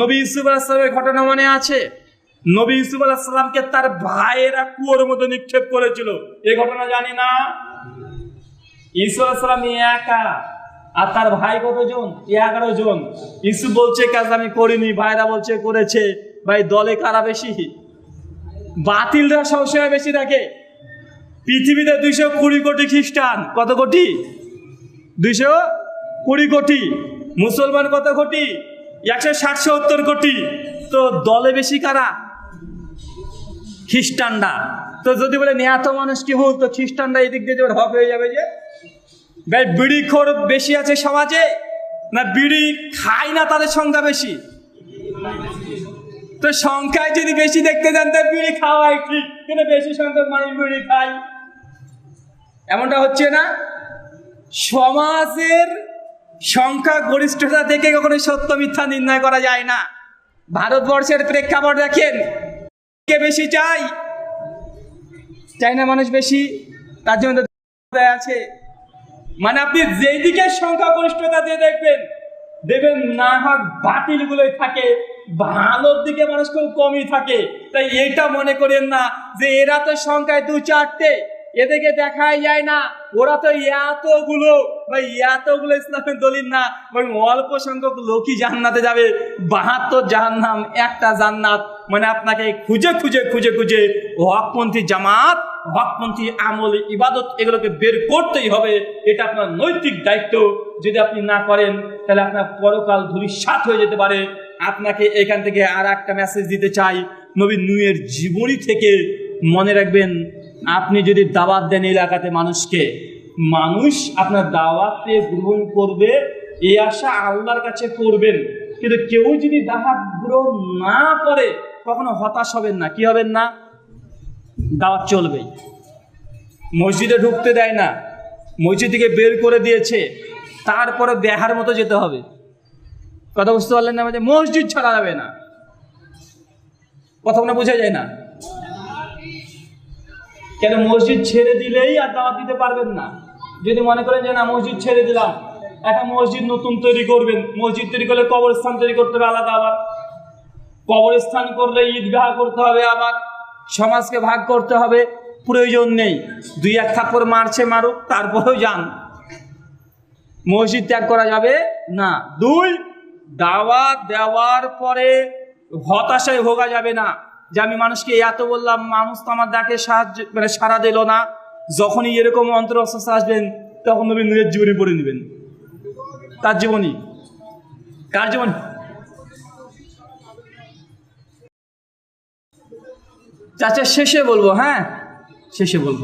নবী ইউসুফ আলাহিসামের ঘটনা মনে আছে? নবী ইউসুফ আলাহিসামকে তার ভাইয়েরা কুয়োর মধ্যে নিক্ষেপ করেছিল। এই ঘটনা জানি না? ইউসুফ আলাহিসাম একা, আর তার ভাই কতজন? এগারো জন। ইসু বলছে, কাজ আমি করিনি। ভাইরা বলছে, করেছে। ভাই, দলে কারা বেশি? বাতিলরা সবসময় বেশি থাকে। পৃথিবীতে দুইশো কুড়ি কোটি খ্রিস্টান। কত কোটি? দুইশো কুড়ি কোটি। মুসলমান কত কোটি? একশো ষাট, সত্তর কোটি। তো দলে বেশি কারা? খ্রিস্টানরা। তো যদি বলে এত মানুষ কি হল, তো খ্রিস্টানরা এদিক দিয়ে হক হয়ে যাবে যে। বিড়ি খোর বেশি আছে সমাজে? না বিড়ি খায় না তাদের সংখ্যা বেশি? তো সংখ্যায় যদি বেশি দেখতে যান, তো বিড়ি খাওয়াই ঠিক কিন্তু বেশি সংখ্যক মানুষ বিড়ি খায়। এমনটা হচ্ছে না? সমাজের সংখ্যা গরিষ্ঠতা থেকে কখনো সত্য মিথ্যা নির্ণয় করা যায় না। ভারতবর্ষের প্রেক্ষাপট দেখেন, কে বেশি চাই চাই না মানুষ বেশি? তার জন্য আছে। মানে আপনি যেই দিকে সংখ্যাগরিষ্ঠতা দিয়ে দেখবেন দেখবেন না হাক বাতিলগুলোই থাকে, ভালোর দিকে মানুষ খুব কমই থাকে। তাই এটা মনে করেন না যে এরা তো সংখ্যায় দু চারটে এদেরকে দেখাই যায় না। ওরা তো এতগুলো বা এতগুলো ইসলামের দলিল না বরং অল্প সংখ্যক লোকই জান্নাতে যাবে। বাহাত্তর জাহান্নাম, একটা জান্নাত। মানে আপনাকে খুঁজে খুঁজে খুঁজে খুঁজে হকপন্থী জামাত, হকপন্থী আমল, ইবাদত এগুলোকে বের করতেই হবে। এটা আপনার নৈতিক দায়িত্ব। যদি আপনি না করেন, তাহলে আপনার পরকাল ধূলিসাৎ হয়ে যেতে পারে। আপনাকে এখান থেকে আর একটা মেসেজ দিতে চাই। নবী নুয়ের জীবনী থেকে মনে রাখবেন, আপনি যদি দাওয়াত দেন এলাকাতে মানুষকে মানুষ আপনার দাওয়াতে গ্রহণ করবে, এই আশা আল্লাহর কাছে করবেন। কিন্তু কেউ যদি দাওয়াত গ্রহণ না করে, কখনো হতাশ হবেন না। কি হবেন না? দাওয়াত চলবেই। মসজিদে ঢুকতে দেয় না। মসজিদ থেকে বের করে দিয়েছে। তারপরে বেহার মতো যেতে হবে। কথা বুঝতে পারলেন না মসজিদ ছাড়া যাবে না। কথা মনে বোঝা যায় না। কেন মসজিদ ছেড়ে দিলেই আর দাওয়াত দিতে পারবেন না? যদি মনে করেন যে, না, মসজিদ ছেড়ে দিলাম, একটা মসজিদ নতুন তৈরি করবেন। মসজিদ তৈরি করলে কবরস্থান তৈরি করতে হবে আলাদা আবার। কবরস্থান করলে ঈদগাহ করতে হবে আবার। সমাজকে ভাগ করতে হবে, প্রয়োজন নেই। দুই এক থাপ্পড় মারছে মারুক, তারপরেও যান। মসজিদ ত্যাগ করা যাবে না। দুই, দাওয়াত দেওয়ার পরে হতাশায় ভোগা যাবে না। যে আমি মানুষকে এত বললাম, মানুষ তো আমার ডাকে সাহায্য মানে সারা দিল না। যখনই এরকম অন্তর আসবেন, তখন নবী নিজের জীবনী পড়ে নেবেন। তার জীবনী? কার জীবনী? চাচা, শেষে বলব হ্যাঁ? শেষে বলব।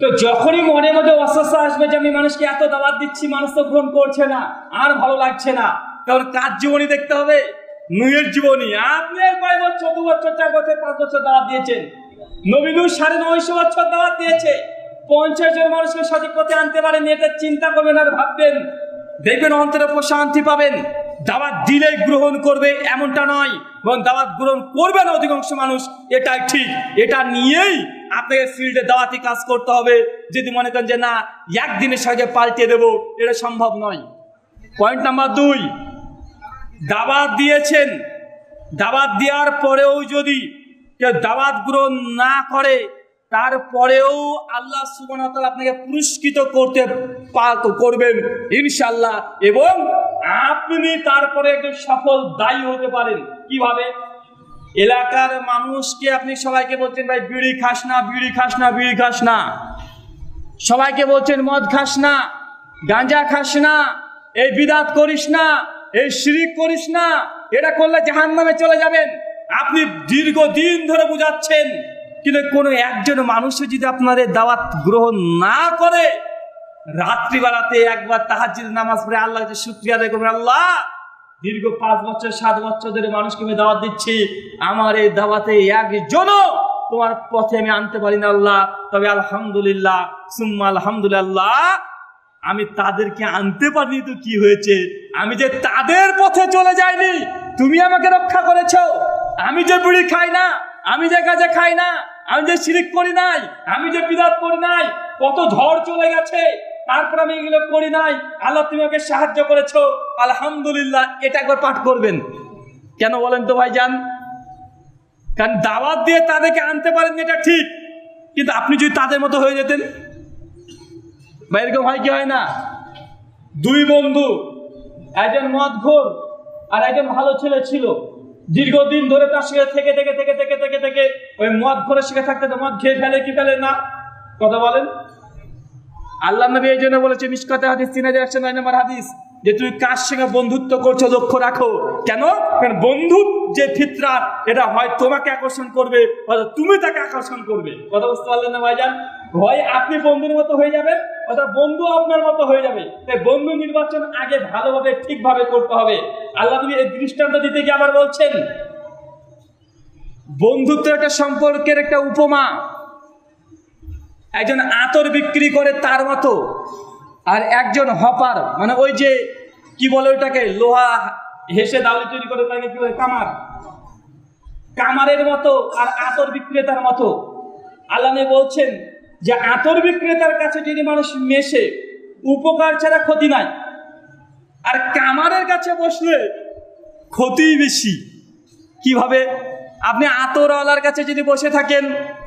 তো যখনই মনের মধ্যে অস্বস্থ আসবে যে আমি মানুষকে এত দাবাত দিচ্ছি, মানুষ তো গ্রহণ করছে না, আর ভালো লাগছে না কারণ কার জীবনী দেখতে হবে? নুয়ের জীবনী। আপনি কয় বছর, দু বছর, চার বছর, পাঁচ বছর দাওয়াত দিয়েছেন? নবীনু সাড়ে নয়শো বছর দাওয়াত দিয়েছে। পঞ্চাশ জন মানুষকে সঠিক পথে আনতে পারেন এটা চিন্তা করবেন আর ভাববেন। দেখবেন অন্তরে প্রশান্তি পাবেন। দাওয়াত দিলেই গ্রহণ করবে, এমনটা নয়। এবং দাওয়াত গ্রহণ করবে না অধিকাংশ মানুষ, এটাই ঠিক। এটা নিয়েই আপনাকে ফিল্ডে দাওয়াতি কাজ করতে হবে। যদি মনে করেন যে না, একদিনের সঙ্গে পাল্টে দেব, এটা সম্ভব নয়। পয়েন্ট নাম্বার দুই দাওয়াত দিয়েছেন। দাওয়াত দেওয়ার পরেও যদি কেউ দাওয়াত গ্রহণ না করে, তারপরেও আল্লাহ সুবর্ণতাল আপনাকে পুরস্কৃত করতে করবেন ইনশাল্লাহ এবং আপনি তারপরে একজন সফল দায়ী হতে পারেন। কীভাবে? এলাকার মানুষকে আপনি সবাইকে বলছেন, ভাই, বিড়ি খাস না, বিড়ি খাস না, বিড়ি খাস না। সবাইকে বলছেন, মদ খাস না, গাঁজা খাস না, এই বিদাত করিস না। এই শিরিক করিস না, এটা করলে জাহান নামে চলে যাবেন। আপনি দীর্ঘদিন ধরে বুঝাচ্ছেন, কিন্তু কোনো একজন মানুষও যদি আপনাদের দাওয়াত গ্রহণ না করে, রাত্রিবেলাতে একবার তাহাজ্জুদ নামাজ পড়ে আল্লাহ শুক্রিয়া আদায় করবেন, আল্লাহ, দীর্ঘ পাঁচ বছর, সাত বছর ধরে মানুষকে আমি দাওয়াত দিচ্ছি, আমার এই দাওয়াতে একজনও তোমার পথে আমি আনতে পারি না, আল্লাহ। তবে আলহামদুলিল্লাহ, সুম্মা আলহামদুলিল্লাহ আমি তাদেরকে আনতে পারিনি তো কি হয়েছে? আমি যে তাদের পথে চলে যাইনি, তুমি আমাকে রক্ষা করেছ। আমি যে বুড়ি খাই না, আমি যে গাছে খাই না, আমি যে শিরিক করি নাই, আমি যে বিরাট করি নাই, কত ঝড় চলে গেছে, তারপর আমি এগুলো করি নাই। আল্লাহ তুমি আমাকে সাহায্য করেছ। আলহামদুলিল্লাহ, এটা একবার পাঠ করবেন। কেন বলেন তো ভাই যান কারণ দাওয়াত দিয়ে তাদেরকে আনতে পারেন এটা ঠিক। কিন্তু আপনি যদি তাদের মতো হয়ে যেতেন বা এরকম হয় কি হয় না? দুই বন্ধু, একজন মদঘোর আর একজন ভালো ছেলে ছিল। দীর্ঘদিন ধরে তার সঙ্গে থেকে থেকে থেকে থেকে থেকে থেকে ওই মদ ঘরে শিখে থাকতে তো মদ খেয়ে ফেলে কি ফেলে না? কথা বলেন। আল্লাহ নবী এই জন্য বলেছে, মিসকাতে হাদিস তিন হাজার একশো নয় নম্বর হাদিস যে তুমি কার সঙ্গে বন্ধুত্ব করছ লক্ষ্য রাখো। কেন? কারণ বন্ধু যে ফিতরা এটা হয় তোমাকে আকর্ষণ করবে তুমি তাকে আকর্ষণ করবে। কথা বুঝতে পারলেন না ভাইজান? হয় আপনি বন্ধুর মতো হয়ে যাবেন, অর্থাৎ বন্ধু আপনার মতো হয়ে যাবে। তাই বন্ধু নির্বাচন আগে ভালোভাবে, ঠিকভাবে করতে হবে। আল্লাহ তুমি এই দৃষ্টান্ত দিতে গিয়ে আবার বলছেন, বন্ধুত্ব একটা সম্পর্কের একটা উপমা। একজন আতর বিক্রি করে তার মতো, আর একজন হপার মানে ওই যে, কি বলে ওইটাকে, লোহা হেসে দাউলি তৈরি করে তাকে কি বলে, কামার। কামারের মতো আর আতর বিক্রেতার মতো। আল্লামে বলছেন যে আতর বিক্রেতার কাছে যদি মানুষ মেশে, উপকার ছাড়া ক্ষতি নাই। আর কামারের কাছে বসলে ক্ষতিই বেশি। কীভাবে? আপনি আতরওয়ালার কাছে যদি বসে থাকেন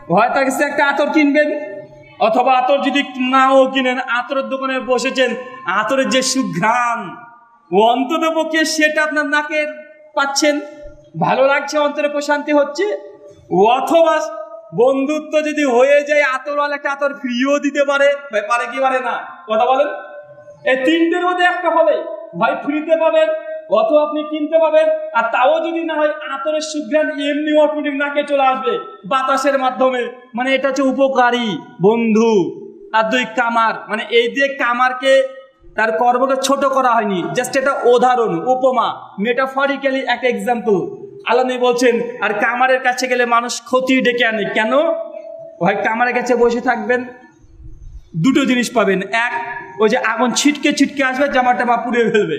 হয় তার কাছে একটা আতর কিনবেন? অথবা আতর যদি নাও কিনেন, আতরের দোকানে বসেছেন, আতরের যে সুঘ্রাণ, ও অন্তত পক্ষে সেটা আপনার নাকে পাচ্ছেন। ভালো লাগছে, অন্তরে প্রশান্তি হচ্ছে। অথবা বন্ধুত্ব যদি হয়ে যায়, আতরওয়ালা একটা আতর ফ্রিও দিতে পারে। ভাই পারে কি পারে না? কথা বলেন। এই তিনটের মধ্যে একটা হবে। ভাই ফ্রিতে পাবেন, অথবা আপনি কিনতে পাবেন, আর তাও যদি না হয়, আতরের সুঘ্রাণ এমনি অটোমেটিক নাকে চলে আসবে বাতাসের মাধ্যমে। মানে এটা হচ্ছে উপকারী বন্ধু। আর দুই কামার। মানে এই দিয়ে কামারকে তার কর্মকে ছোট করা হয়নি। জাস্ট এটা উদাহরণ, উপমা। মেটাফরিক্যালি একটা এক্সাম্পল আল্লাহ বলছেন, আর কামারের কাছে গেলে মানুষ ক্ষতি ডেকে আনে। কেন? হয় কামারের কাছে বসে থাকবেন, দুটো জিনিস পাবেন। এক, ওই যে আগুন ছিটকে ছিটকে আসবে, জামাটা বা পুড়িয়ে ফেলবে।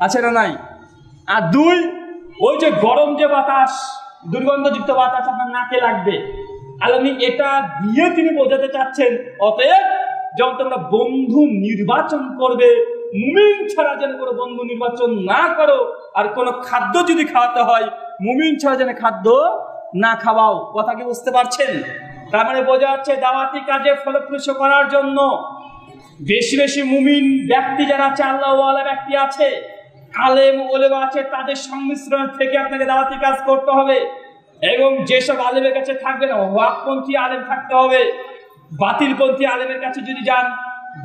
আছে না নাই? আর দুই, ওই যে গরম যে বাতাস, দুর্গন্ধযুক্ত বাতাস আপনার নাকে লাগবে। আলামী এটা দিয়ে তিনি বোঝাতে চাচ্ছেন, অতএব যখন তোমরা বন্ধু নির্বাচন করবে মুমিন ছাড়া যেন কোনো বন্ধু নির্বাচন না করো, আর কোনো খাদ্য যদি খাওয়াতে হয়, মুমিন ছাড়া যেন খাদ্য না খাওয়াও। কথা কি বুঝতে পারছেন? তার মানে বোঝা যাচ্ছে দাওয়াতি কাজে ফলপ্রসূ করার জন্য বেশি বেশি মুমিন ব্যক্তি যারা আছে, আল্লাহওয়ালা ব্যক্তি আছে, আলেম, ওলেমা আছে, তাদের সংমিশ্রণ থেকে আপনাকে দাওয়াতি কাজ করতে হবে। এবং যেসব আলেমের কাছে থাকবেন, ওয়াকপন্থী আলেম থাকতে হবে। বাতিলপন্থী আলেমের কাছে যদি যান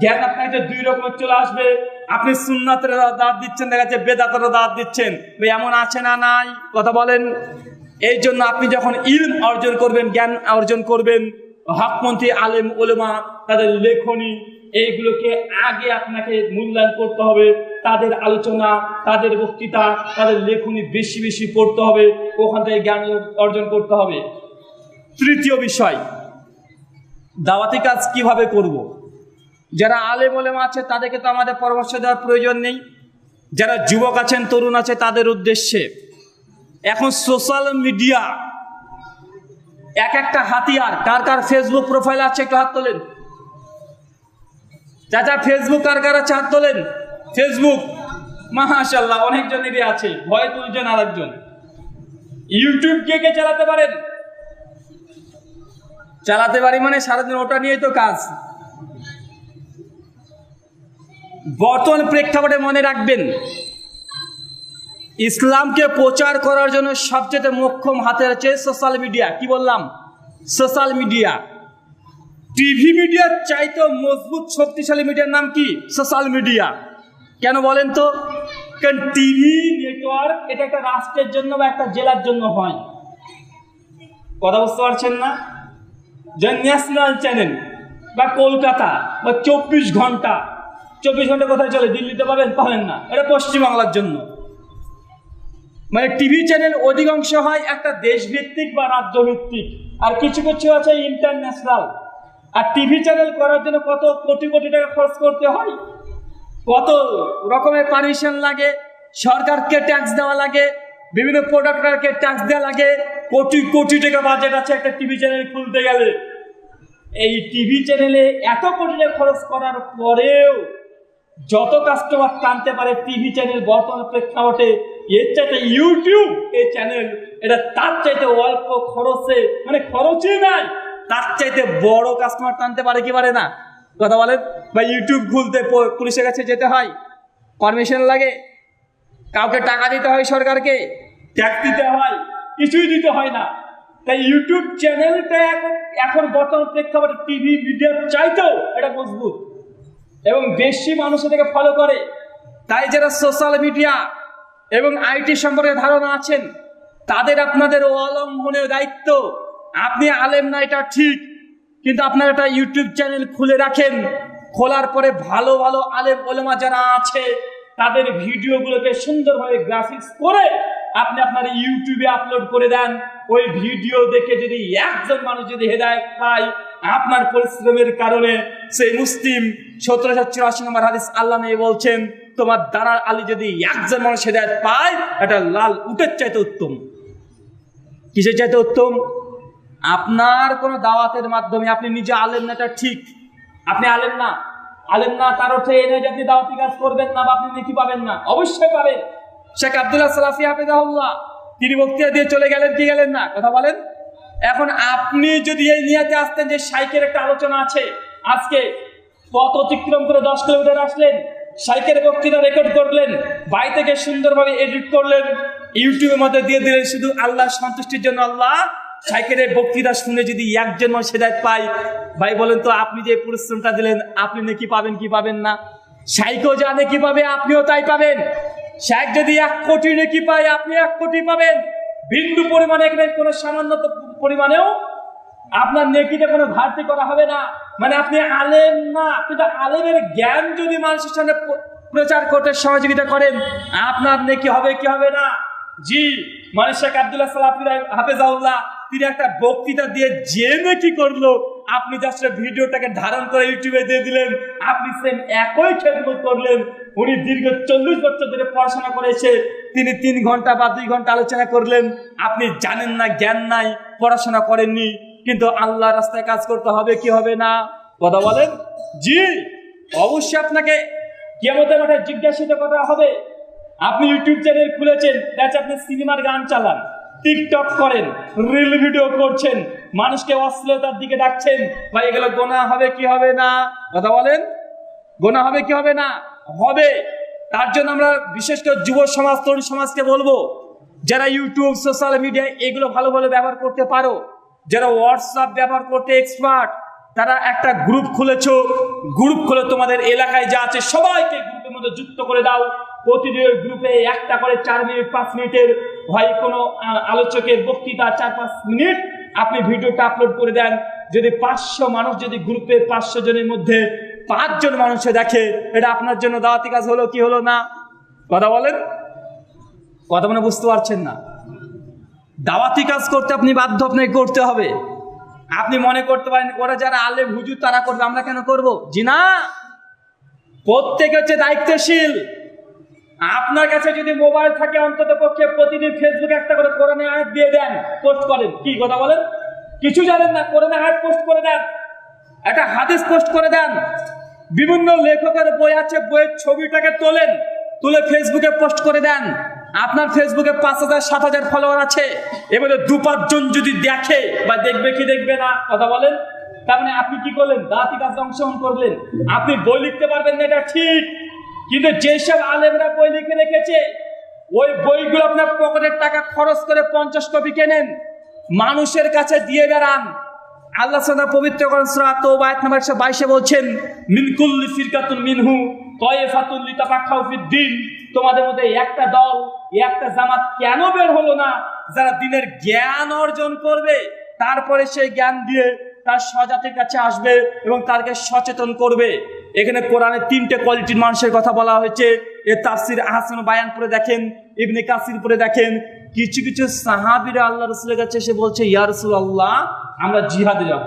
জ্ঞান আপনার কাছে দুই রকমের চলে আসবে। আপনি সুন্নাতের দাঁত দিচ্ছেন, দেখা যাচ্ছে বেদাতের দাঁত দিচ্ছেন। এমন আছে না নাই? কথা বলেন। এই জন্য আপনি যখন ইলম অর্জন করবেন, জ্ঞান অর্জন করবেন হকপন্থী আলেম ওলেমা তাদের লেখনী, এইগুলোকে আগে আপনাকে মূল্যায়ন করতে হবে। তাদের আলোচনা, তাদের বক্তৃতা, তাদের লেখনী বেশি বেশি পড়তে হবে। ওখান থেকে জ্ঞান অর্জন করতে হবে। তৃতীয় বিষয়, দাওয়াতি কাজ কীভাবে করব। যারা আলেম ওলেমা আছে, তাদেরকে তো আমাদের পরামর্শ দেওয়ার প্রয়োজন নেই। যারা যুবক আছেন, তরুণ আছে, তাদের উদ্দেশ্যে। এখন সোশ্যাল মিডিয়া এক একটা হাতিয়ার, কার কার ফেসবুক প্রোফাইল আছে একটু হাত তোলেন। চাচা ফেসবুক কার কার আছে হাত তোলেন। ফেসবুক মাশাল্লাহ অনেকজনেরই আছে। ভয় তুলছেন আরেকজন। ইউটিউব কে কে চালাতে পারেন? চালাতে পারি মানে সারাদিন ওটা নিয়েই তো কাজ। বর্তমান প্রেক্ষাপটে মনে রাখবেন, ইসলামকে প্রচার করার জন্য সবচেয়ে মোক্ষম হাতে আছে সোশ্যাল মিডিয়া কি বললাম? সোশ্যাল মিডিয়া টিভি মিডিয়ার চাইতে মজবুত, শক্তিশালী মিডিয়ার নাম কি? সোশ্যাল মিডিয়া কেন বলেন তো? কারণ টিভি নেটওয়ার্ক এটা একটা রাষ্ট্রের জন্য বা একটা জেলার জন্য হয়। কথা বুঝতে পারছেন না? যে ন্যাশনাল চ্যানেল বা কলকাতা বা চব্বিশ ঘণ্টা চব্বিশ ঘণ্টা কোথায় চলে? দিল্লিতে পাবেন? পাবেন না। এটা পশ্চিমবাংলার জন্য। মানে টিভি চ্যানেল অধিকাংশ হয় একটা দেশভিত্তিক বা রাজ্যভিত্তিক। আর কিছু কিছু আছে ইন্টারন্যাশনাল। আর টিভি চ্যানেল করার জন্য কত কোটি কোটি টাকা খরচ করতে হয়? কত রকমের পারমিশন লাগে, সরকারকে ট্যাক্স দেওয়া লাগে, বিভিন্ন প্রোডাক্টরকে ট্যাক্স দেওয়া লাগে, কোটি কোটি টাকা বাজেট আছে একটা টিভি চ্যানেল খুলতে গেলে। এই টিভি চ্যানেলে এত কোটি টাকা খরচ করার পরেও যত কাস্টমার টানতে পারে টিভি চ্যানেল বর্তমান প্রেক্ষাপটে, এর চাইতে ইউটিউব এই চ্যানেল এটা তার চাইতে অল্প খরচে মানে খরচই নাই, তার চাইতে বড় কাস্টমার টানতে পারে কি পারে না? কথা বলেন, বা ইউটিউব খুলতে পুলিশের কাছে যেতে হয় পারমিশন লাগে, কাউকে টাকা দিতে হয় সরকারকে ট্যাক্স দিতে হয়, কিছুই দিতে হয় না। তাই ইউটিউব চ্যানেলটা এখন বর্তমান প্রেক্ষাপটে টিভি ভিডিও চাইতেও এটা মজবুত। এবং বেশি মানুষ এটাকে ফলো করে। তাই যারা সোশ্যাল মিডিয়া এবং আইটি সম্পর্কে ধারণা আছেন, তাদের আপনাদের অলঙ্ঘনের দায়িত্ব। আপনি আলেম না, এটা ঠিক। কিন্তু আপনার একটা ইউটিউব চ্যানেল খুলে রাখেন। খোলার পরে ভালো ভালো আলেম ওলেমা যারা আছে, তাদের ভিডিওগুলোকে সুন্দরভাবে গ্রাফিক্স করে আপনি আপনার ইউটিউবে আপলোড করে দেন। ওই ভিডিও দেখে যদি একজন মানুষ যদি হেদায়ত পায় আপনার পরিশ্রমের কারণে সেই মুসলিম সতেরোশো চুরাশি নম্বর হাদিস আল্লাহ নিয়ে বলছেন, তোমার দাঁড়ার আলী যদি একজন মানুষ হেদায়ত পায়, এটা লাল উটের চাইতে উত্তম। কিসের চাইতে উত্তম? আপনার কোনো দাওয়াতের মাধ্যমে আপনি নিজে আলেম না, এটা ঠিক। আপনি আলেম না। আলেম না, তার অর্থে এই নয় যে আপনি দাওয়াতি কাজ করবেন না বা আপনি নেকি পাবেন না। অবশ্যই পাবেন। শেখ আব্দুল্লাহ সালাফি হাফিজাহুল্লাহ, তিনি বক্তৃতা দিয়ে চলে গেলেন, কি গেলেন না? কথা বলেন। আপনি যদি এই নিয়াতে আসতেন যে সাইকের একটা আলোচনা আছে, আজকে পথ অতিক্রম করে দশ কিলোমিটার আসলেন সাইকের বক্তৃতা রেকর্ড করলেন, বাড়ি থেকে সুন্দরভাবে এডিট করলেন, ইউটিউবের মধ্যে দিয়ে দিলেন শুধু আল্লাহ সন্তুষ্টির জন্য আল্লাহ সাইকেলের বক্তৃতা শুনে যদি একজন হেদায়ত পায়, ভাই বলেন তো, আপনি যে পরিশ্রমটা দিলেন, আপনি নাকি পাবেন, কি পাবেন না? সাইকেও জানে কি পাবে, আপনিও তাই পাবেন। শাইক যদি এক কোটি নাকি পায়, আপনি এক কোটি পাবেন। বিন্দু পরিমাণে এখানে কোনো সামান্য পরিমাণেও আপনার নেকিতে কোনো ঘাটতি করা হবে না। মানে আপনি আলেম না, আপনি কিন্তু আলেমের জ্ঞান যদি মানুষের সামনে প্রচার করতে সহযোগিতা করেন, আপনার নেকি হবে কি হবে না? জি মানে শেখ আব্দুল্লাহ সালাফি হাফেজাউল্লাহ তিনি একটা বক্তৃতা দিয়ে যে নেকি করল। আপনি জাস্ট ভিডিওটাকে ধারণ করে ইউটিউবে দিয়ে দিলেন। আপনি সেম একই খেদমত করলেন। উনি দীর্ঘ চল্লিশ বছর ধরে পড়াশোনা করেছে। তিনি তিন ঘণ্টা বা দুই ঘণ্টা আলোচনা করলেন। আপনি জানেন না, জ্ঞান নাই, পড়াশোনা করেননি। কিন্তু আল্লাহ রাস্তায় কাজ করতে হবে, কি হবে না? কথা বলেন? জি, অবশ্যই আপনাকে কেমতের মাঠে জিজ্ঞাসিত করা হবে। আপনি ইউটিউব চ্যানেল খুলেছেন দেখা আপনি সিনেমার গান চালান। টিকটক করেন রিল ভিডিও করছেন, মানুষকে অশ্লীলতার দিকে ডাকছেন। বা এগুলো গোনা হবে কি হবে না? কথা বলেন। গোনা হবে কি হবে না? হবে। তার জন্য আমরা বিশেষ করে যুব সমাজ, তরুণ সমাজকে বলব, যারা ইউটিউব সোশ্যাল মিডিয়া এগুলো ভালো ভালো ব্যবহার করতে পারো, যারা হোয়াটসঅ্যাপ ব্যবহার করতে এক্সপার্ট তারা একটা গ্রুপ খুলেছ গ্রুপ খুলে তোমাদের এলাকায় যা আছে সবাইকে গ্রুপের মধ্যে যুক্ত করে দাও। প্রতিদিন গ্রুপে একটা করে চার মিনিট পাঁচ মিনিটের হয় কোনো আলোচকের বক্তৃতা চার পাঁচ মিনিট আপনি ভিডিওটা আপলোড করে দেন। যদি পাঁচশো মানুষ যদি গ্রুপে পাঁচশো জনের মধ্যে পাঁচজন মানুষে দেখে, এটা আপনার জন্য দাওয়াতি কাজ হলো কি হলো না? কথা বলেন। কথা মানে বুঝতে পারছেন না। দাওয়াতি কাজ করতে আপনি বাধ্য, আপনাকে করতে হবে। আপনি মনে করতে পারেন, ওরা যারা আলেম হুজুর, তারা করবে, আমরা কেন করব? জি না প্রত্যেকে হচ্ছে দায়িত্বশীল। আপনার কাছে যদি মোবাইল থাকে, অন্তত পক্ষে প্রতিদিন ফেসবুকে একটা করে কোরআনে আয়াত দিয়ে দেন পোস্ট করেন। কি কথা বলেন? কিছু জানেন না, কোরআনে আয়াত পোস্ট করে দেন। একটা হাদিস পোস্ট করে দেন। বিভিন্ন লেখকের বই আছে, বইয়ের ছবিটাকে তোলেন, তুলে ফেসবুকে পোস্ট করে দেন। আপনার ফেসবুকে পাঁচ হাজার, সাত হাজার ফলোয়ার আছে। এবারে দু পাঁচজন যদি দেখে বা দেখবে কি দেখবে না, কথা বলেন। তার মানে আপনি কি করলেন? দাঁতি কাজে অংশগ্রহণ করলেন। আপনি বই লিখতে পারবেন না, এটা ঠিক কিন্তু যেসব আলেমরা বই লিখে রেখেছে, ওই বইগুলো আপনার পকেটের টাকা খরচ করে পঞ্চাশ কপি কেনেন, মানুষের কাছে দিয়ে বেড়ান। আল্লাহ সাদা পবিত্র করেন আয়াত নাম্বার 122 বলছেন, মিন কুল্লি ফিরকাতুন মিনহু তায়ফাতুন লিতাফাক্কাহু ফিদ-দ্বীন তোমাদের মধ্যে একটা দল, একটা জামাত কেন বের হলো না? যারা দিনের জ্ঞান অর্জন করবে, তারপরে সেই জ্ঞান দিয়ে তার স্বজাতির কাছে আসবে এবং তাদেরকে সচেতন করবে। এখানে কোরআনে তিনটে কোয়ালিটির মানুষের কথা বলা হয়েছে। এ তাফসির আহসান বায়ান পরে দেখেন, ইবনে কাসির পরে দেখেন। কিছু কিছু সাহাবিরা আল্লাহ রসুলের কাছে এসে বলছে, ইয়া রসুল আল্লাহ আমরা জিহাদে যাব।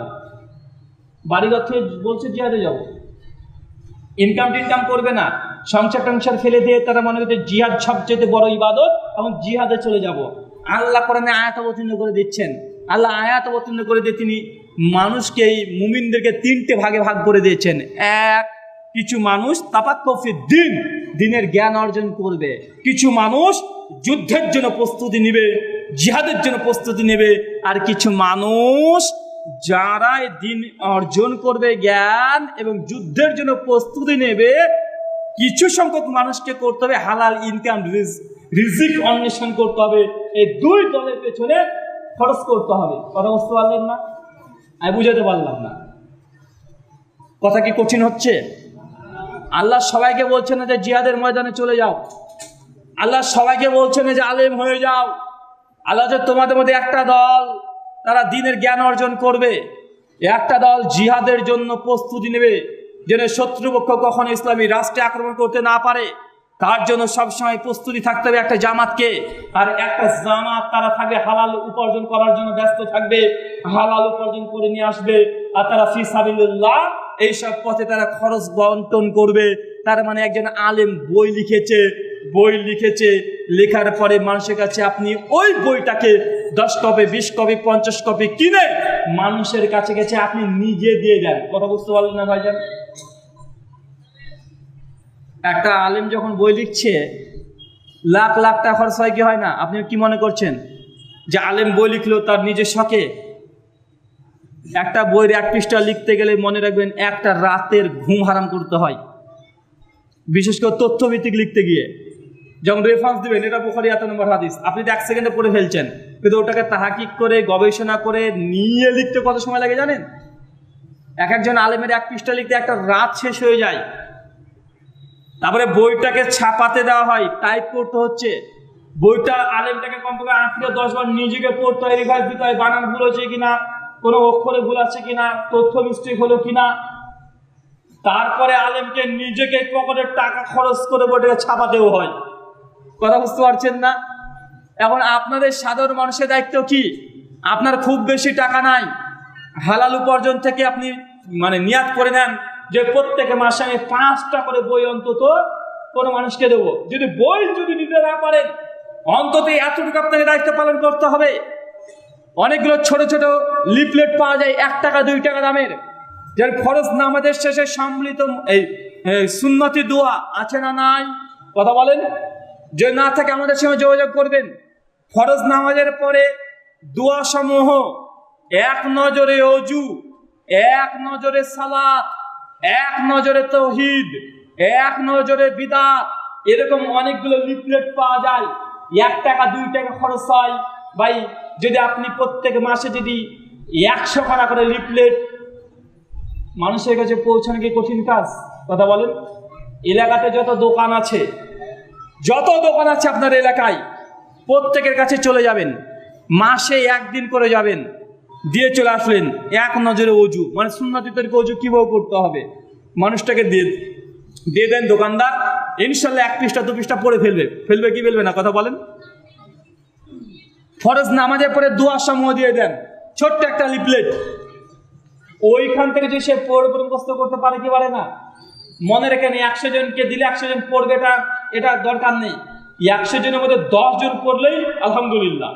বাড়িঘর থেকে বলছে, জিহাদে যাব। ইনকাম টিনকাম করবে না। সংসার টংসার ফেলে দিয়ে তারা মনে করছে, জিহাদ সবচেয়ে বড় ইবাদত এবং জিহাদে চলে যাব। আল্লাহ কোরআনে আয়াত অবতীর্ণ করে দিচ্ছেন। আল্লাহ আয়াত অবতীর্ণ করে দিয়ে তিনি মানুষকে এই মুমিনদেরকে তিনটে ভাগে ভাগ করে দিয়েছেন। এক কিছু মানুষ তাপাত্মফি দিন দিনের জ্ঞান অর্জন করবে। কিছু মানুষ যুদ্ধের জন্য প্রস্তুতি নেবে, জিহাদের জন্য প্রস্তুতি নেবে, আর কিছু মানুষ যারা দিন অর্জন করবে জ্ঞান এবং যুদ্ধের জন্য প্রস্তুতি নেবে, কিছু সংখ্যক মানুষকে করতে হবে হালাল ইনকাম রিজিক অন্বেষণ করতে হবে। এই দুই দলের পেছনে খরচ করতে হবে। কথা বুঝতে পারলেন না? আমি বুঝাতে পারলাম না। কথা কি কঠিন হচ্ছে? আল্লাহ সবাইকে বলছে না যে জিহাদের ময়দানে চলে যাও। আল্লাহ সবাইকে বলছে না যে আলেম হয়ে যাও। আল্লাহ যে তোমাদের মধ্যে একটা দল, তারা দিনের জ্ঞান অর্জন করবে। একটা দল জিহাদের জন্য প্রস্তুতি নেবে, যেন শত্রুপক্ষ কখনো ইসলামী রাষ্ট্রে আক্রমণ করতে না পারে। তার জন্য সবসময় প্রস্তুতি থাকতে হবে একটা জামাতকে। আর একটা জামাত তারা থাকবে হালাল উপার্জন করার জন্য ব্যস্ত থাকবে, হালাল উপার্জন করে নিয়ে আসবে। আর তারা ফি সাবিল্লাহ এইসব পথে তারা খরচ বন্টন করবে। তার মানে একজন আলেম বই লিখেছে বই লিখেছে, লেখার পরে মানুষের কাছে আপনি ওই বইটাকে দশ কপি, বিশ কপি, পঞ্চাশ কপি কিনে মানুষের কাছে গেছে, আপনি নিজে দিয়ে দেন। কথা বুঝতে পারলেন না ভাইজান? একটা আলেম যখন বই লিখছে, লাখ লাখ টাকা খরচ হয়, কি হয় না? আপনি কি মনে করছেন? যে আলেম বই লিখলো তার নিজের শখে? একটা বইয়ের এক পৃষ্ঠা লিখতে গেলে মনে রাখবেন একটা রাতের ঘুম হারাম করতে হয়। বিশেষ করে তথ্যভিত্তিক লিখতে গিয়ে। যখন রেফারেন্স দিবেন, এটা বুখারি এত নম্বর হাদিস। আপনি এক সেকেন্ডে পড়ে ফেলছেন। কিন্তু ওটাকে তাহাকিক করে, গবেষণা করে, নিয়ে লিখতে কত সময় লাগে জানেন? এক একজন আলেমের এক পৃষ্ঠা লিখতে একটা রাত শেষ হয়ে যায়। তারপরে বইটাকে ছাপাতে দেওয়া হয় টাইপ করতে হচ্ছে। বইটা আলেমটাকে কমপক্ষে আট থেকে দশ বার নিজেকে পড়তে হয় রিভাইজ দিতে হয়, বানান ভুল হয়েছে কিনা। কোনো অক্ষরে ভুল আছে কিনা, তথ্য মিস্টেক হলো কিনা, তারপরে আলেমকে নিজেকে পকেটের টাকা খরচ করে বইটাকে ছাপাতেও হয়। কথা বুঝতে পারছেন না? এখন আপনাদের সাধারণ মানুষের দায়িত্ব কি? আপনার খুব বেশি টাকা নাই। হালাল উপার্জন থেকে আপনি মানে নিয়াত করে নেন যে প্রত্যেক মাসে আমি পাঁচটা করে বই অন্তত কোনো মানুষকে দেবো। যদি বই যদি নিতে না পারেন, অন্তত এতটুকু আপনাকে দায়িত্ব পালন করতে হবে। অনেকগুলো ছোট ছোট লিফলেট পাওয়া যায়, এক টাকা, দুই টাকা দামের। যার ফরজ নামাজের শেষে সম্মিলিত, এই সুন্নতি দোয়া আছে না নাই? কথা বলেন। যে না থাকে আমাদের সঙ্গে যোগাযোগ করবেন। ফরজ নামাজের পরে দোয়া সমূহ এক নজরে অজু, এক নজরে সালাত, এক নজরে তৌহিদ, এক নজরে বিদাত, এরকম অনেকগুলো লিফলেট পাওয়া যায়। এক টাকা, দুই টাকা খরচ হয়। ভাই, যদি আপনি প্রত্যেক মাসে যদি একশো খানা করে লিফলেট মানুষের কাছে পৌঁছানো কি কঠিন কাজ? কথা বলেন। এলাকাতে যত দোকান আছে, যত দোকান আছে আপনার এলাকায়, প্রত্যেকের কাছে চলে যাবেন। মাসে একদিন করে যাবেন। দিয়ে চলে আসলেন। এক নজরে অজু। মানে সুন্নতি তরিকে অজু কীভাবে করতে হবে? মানুষটাকে দিয়ে দিয়ে দেন দোকানদার। ইনশাল্লাহ এক পৃষ্ঠা, দু পৃষ্ঠা পড়ে ফেলবে। ফেলবে কি ফেলবে না? কথা বলেন। ফরজ নামাজের পরে দোয়া সমূহ দিয়ে দেন। ছোট্ট একটা লিপলেট ওইখান থেকে যে সে পড়বে পড়ে মুখস্থ করতে পারে কি পারে না? মনে রেখে নেই একশো জনকে দিলে একশো জন পড়বে এটা এটা দরকার নেই। একশো জনের মধ্যে দশ জন পড়লেই আলহামদুলিল্লাহ।